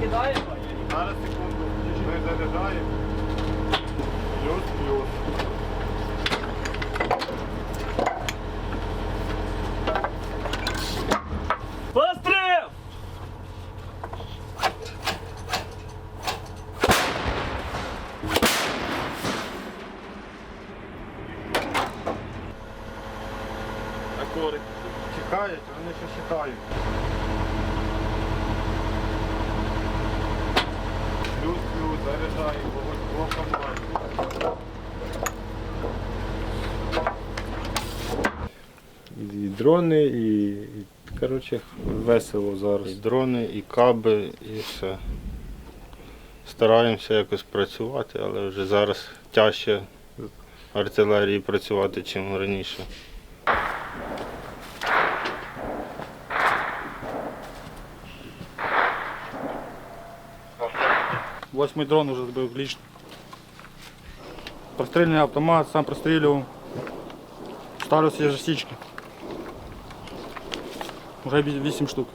закидаємо? Зараз секунду. Ми заряджаємо. Плюс, плюс. Постріл! Акори. Чекають, вони ще чекають. Плюс-плюс, вогонь блоком І, і дрони, і, і коротше, весело зараз. І дрони, і каби, і все. Стараємося якось працювати, але вже зараз тяжче артилерії працювати, ніж раніше. Восьмий дрон уже збив лічно. Прострільний автомат, сам прострілював. Ставлю свіжі січки. Уже 8 штук.